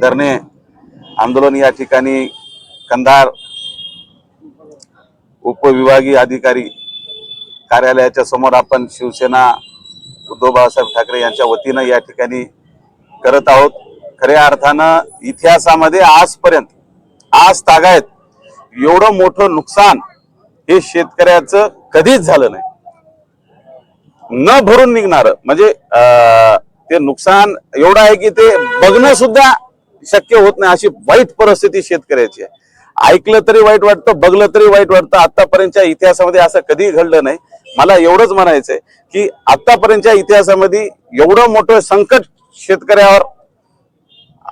धरणे आंदोलन या ठिकाणी कंधार उपविभागीय अधिकारी कार्यालयाच्या समोर आपण शिवसेना उद्धव बाळासाहेब ठाकरे यांच्या वतीनं या ठिकाणी करत आहोत. खऱ्या अर्थानं इतिहासामध्ये आजपर्यंत आज तागायत एवढं मोठं नुकसान हे शेतकऱ्याचं कधीच झालं नाही. न भरून निघणार म्हणजे अं, ते नुकसान एवढं आहे की ते बघणं सुद्धा शक्य होत नाही. अशी वाईट परिस्थिती शेतकऱ्याची आहे. ऐकलं तरी वाईट वाटतं बघलं तरी वाईट वाटतं. आतापर्यंतच्या इतिहासामध्ये असं कधी घडलं नाही. मला एवढंच म्हणायचंय की आतापर्यंतच्या इतिहासामध्ये एवढं मोठं संकट शेतकऱ्यावर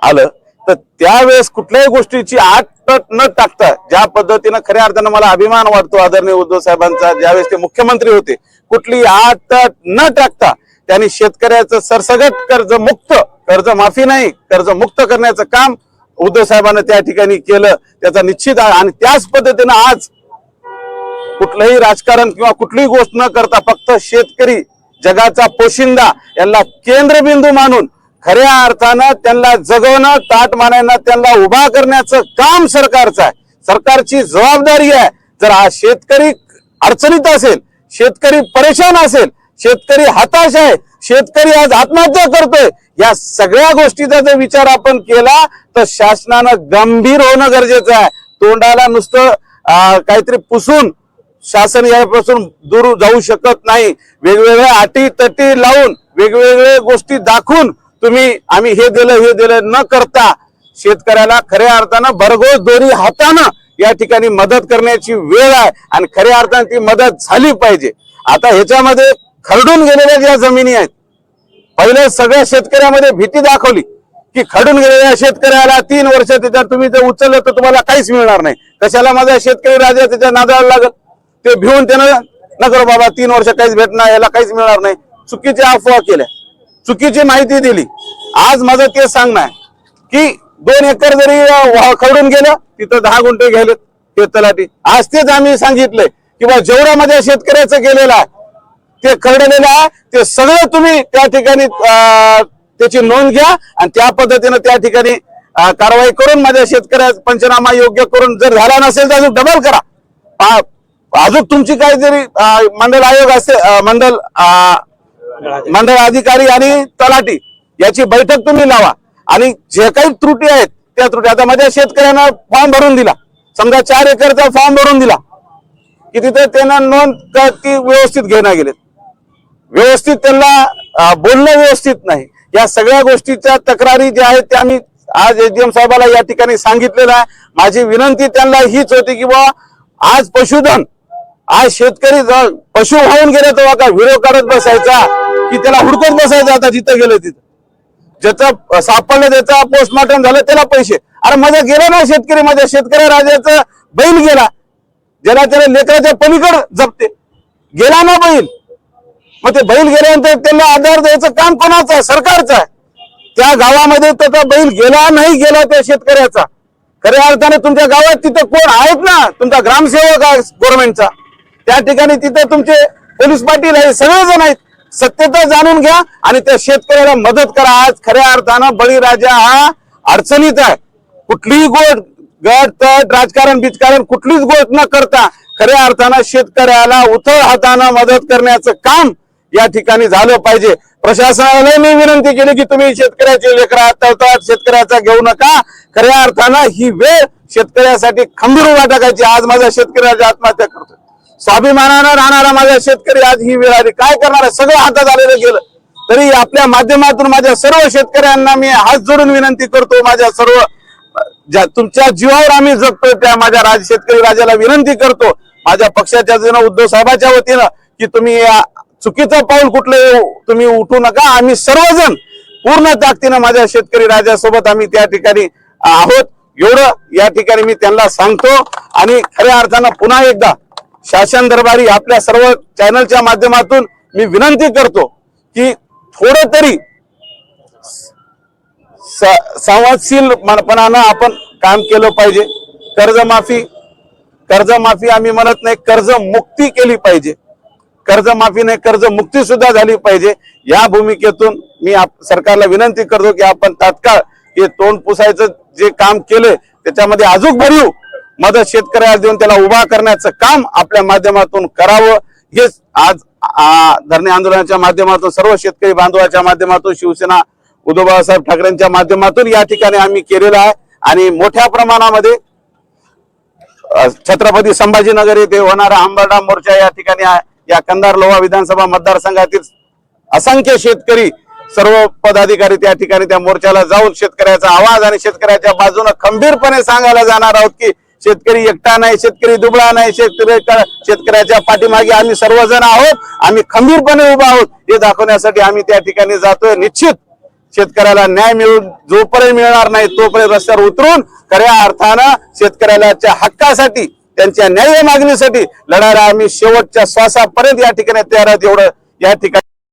आलं तर त्यावेळेस कुठल्याही गोष्टीची आठ न टाकता ज्या पद्धतीनं खऱ्या अर्थानं मला अभिमान वाटतो आदरणीय उद्धव साहेबांचा ज्यावेळेस ते मुख्यमंत्री होते कुठली आठ न टाकता त्यांनी शेतकऱ्याचं सरसगट कर्ज मुक्त कर्ज माफी नाही कर्ज मुक्त करण्याचं काम उद्धव साहेबांना त्या ठिकाणी केलं त्याचा निश्चित आहे आणि त्याच पद्धतीनं आज कुठलंही राजकारण किंवा कुठलीही गोष्ट न करता फक्त शेतकरी जगाचा पोशिंदा यांना केंद्रबिंदू मानून खऱ्या अर्थानं त्यांना जगवणं ताट मानायला त्यांना उभा करण्याचं काम सरकारचं आहे. सरकारची जबाबदारी आहे. जर हा शेतकरी अडचणीत असेल शेतकरी परेशान असेल शेतकरी हताश आहे शेतकरी आज आत्महत्या करतोय. या सगळ्या गोष्टीचा जर विचार आपण केला तर शासनानं गंभीर होणं गरजेचं आहे. तोंडाला नुसतं काहीतरी पुसून शासन यापासून दूर जाऊ शकत नाही. वेगवेगळ्या अटी तटी लावून वेगवेगळ्या गोष्टी दाखवून तुम्ही आम्ही हे दिलं हे दिलं न करता शेतकऱ्याला खऱ्या अर्थानं भरघोस दोरी हातानं या ठिकाणी मदत करण्याची वेळ आहे. आणि खऱ्या अर्थानं ती मदत झाली पाहिजे. आता ह्याच्यामध्ये खरडून गेलेल्या ज्या जमिनी आहेत पहिले सगळ्या शेतकऱ्यामध्ये भीती दाखवली की खडून गेलेल्या शेतकऱ्याला तीन वर्ष त्याच्यात तुम्ही जर उचललं तर तुम्हाला काहीच मिळणार नाही. कशाला माझा शेतकरी राजा त्याच्या नादाला लागल? ते भिवून त्यानं नगर बाबा तीन वर्ष काहीच भेटणार याला काहीच मिळणार नाही. चुकीची अफवा केल्या. चुकीची माहिती दिली. आज माझं ते सांगणं आहे की दोन एकर जरी अं, खरडून गेलं तिथं दहा गुंठे घ्यायले ते तलाठी. आज तेच आम्ही सांगितलंय किंवा जेवढा माझ्या शेतकऱ्याचं गेलेलं आहे ते करडलेलं आहे. ते सगळं तुम्ही त्या ठिकाणी अं, त्याची नोंद घ्या आणि त्या पद्धतीनं त्या ठिकाणी कारवाई करून माझ्या शेतकऱ्या पंचनामा योग्य करून जर झाला नसेल तर अजून डबल करा. अजून तुमची काहीतरी मंडल मंडळ आयोग असते मंडल मंडळ मंडळ अधिकारी आणि तलाठी याची बैठक तुम्ही लावा. आणि जे काही त्रुटी आहेत त्या त्रुटी आता माझ्या शेतकऱ्यांना फॉर्म भरून दिला. समजा चार एकरचा फॉर्म भरून दिला. की तिथे त्यांना नोंद ती व्यवस्थित घेण्या गेलेत. व्यवस्थित त्यांना बोलणं व्यवस्थित नाही. या सगळ्या गोष्टीच्या तक्रारी ज्या आहेत त्या मी आज एसडीएम साहेबाला या ठिकाणी सांगितलेलं आहे. माझी विनंती त्यांना हीच होती की बा आज पशुधन आज शेतकरी पशु वाहून गेले तेव्हा का व्हिडिओ काढत बसायचा की त्याला हुडकत बसायचा आता जिथं गेलं तिथं. ज्याचं सापडलं त्याचा पोस्टमार्टम झालं त्याला पैसे. अरे माझ्या गेला ना शेतकरी माझ्या शेतकरी राजाचा बैल गेला. ज्याला त्याला लेकराच्या पलीकड जपते. गेला ना बैल. मग ते बैल गेल्यानंतर त्यांना आधार द्यायचं काम कोणाचं आहे? सरकारचं आहे. त्या गावामध्ये त्याचा बैल गेला नाही गेला त्या शेतकऱ्याचा. खऱ्या अर्थाने तुमच्या गावात तिथं कोण आहेत ना? तुमचा ग्रामसेवक आहे गव्हर्नमेंटचा त्या ठिकाणी तिथं तुमचे पोलीस पाटील आहे सगळेजण आहेत. सत्यता जाणून घ्या आणि त्या शेतकऱ्याला मदत करा. आज खऱ्या अर्थानं बळीराजा हा अडचणीत आहे. कुठलीही गोष्ट गट तट राजकारण बिजकारण कुठलीच गोष्ट न करता खऱ्या अर्थानं शेतकऱ्याला उथळ हातानं मदत करण्याचं काम या ठिकाणी झालं पाहिजे. प्रशासनाने मी विनंती केली की तुम्ही शेतकऱ्याचे लेकर तळतळात शेतकऱ्याचा घेऊ नका. खऱ्या अर्थानं ही वेळ शेतकऱ्यासाठी खंबीर उभा टाकायची. आज माझा शेतकऱ्याची आत्महत्या करतोय. स्वाभिमानानं राहणारा माझा शेतकरी आज ही वेळ आली. काय करणार सगळं हातात आलेलं गेलं. तरी आपल्या माध्यमातून माझ्या सर्व शेतकऱ्यांना मी हात जोडून विनंती करतो. माझ्या सर्व ज्या तुमच्या जीवावर आम्ही जगतोय त्या माझ्या राज शेतकरी राजाला विनंती करतो. माझ्या पक्षाच्या वतीनं उद्धव साहेबाच्या वतीनं की तुम्ही या चुकीचं पाऊल कुठलं हो, तुम्ही उठू नका. आम्ही सर्वजण पूर्ण ताकदीनं माझ्या शेतकरी राजासोबत आम्ही त्या ठिकाणी आहोत. एवढं या ठिकाणी मी त्यांना सांगतो. आणि खऱ्या अर्थानं पुन्हा एकदा शासन दरबारी आपल्या सर्व चॅनलच्या माध्यमातून मी विनंती करतो की थोडं तरी स- संवादशीलपणानं आपण काम केलं पाहिजे. कर्जमाफी कर्जमाफी आम्ही म्हणत नाही कर्ज मुक्ती केली पाहिजे. कर्जमाफी नाही कर्जमुक्ती सुद्धा झाली पाहिजे. या भूमिकेतून मी आप- सरकारला विनंती करतो की आपण तात्काळ हे तोंड पुसायचं जे काम केलंय त्याच्यामध्ये अजून भरीव मदत शेतकऱ्याला देऊन त्याला उभा करण्याचं काम आपल्या माध्यमातून करावं. हेच आज धरणे आंदोलनाच्या माध्यमातून सर्व शेतकरी बांधवाच्या माध्यमातून शिवसेना उद्धव बाळासाहेब ठाकरेंच्या माध्यमातून या ठिकाणी आम्ही केलेलं आहे. आणि मोठ्या प्रमाणामध्ये छत्रपती संभाजीनगर येथे होणारा आंबरडा मोर्चा या ठिकाणी आहे. या कंधार लोहा विधानसभा मतदारसंघातील असंख्य शेतकरी सर्व पदाधिकारी त्या ठिकाणी त्या मोर्चाला जाऊन शेतकऱ्याचा आवाज आणि शेतकऱ्याच्या बाजूने खंबीरपणे सांगायला जाणार आहोत की शेतकरी एकटा नाही शेतकरी दुबळा नाही शेतकरी शेतकऱ्याच्या पाठीमागे आम्ही सर्वजण आहोत आम्ही खंबीरपणे उभा आहोत. हे दाखवण्यासाठी आम्ही त्या ठिकाणी जातोय. निश्चित शेतकऱ्याला न्याय मिळून जोपर्यंत मिळणार नाही तोपर्यंत रस्त्यावर उतरून खऱ्या अर्थानं शेतकऱ्याच्या हक्कासाठी त्यांच्या न्याय मागणीसाठी लढायला आम्ही शेवटच्या श्वासापर्यंत या ठिकाणी तयार आहोत. एवढं या ठिकाणी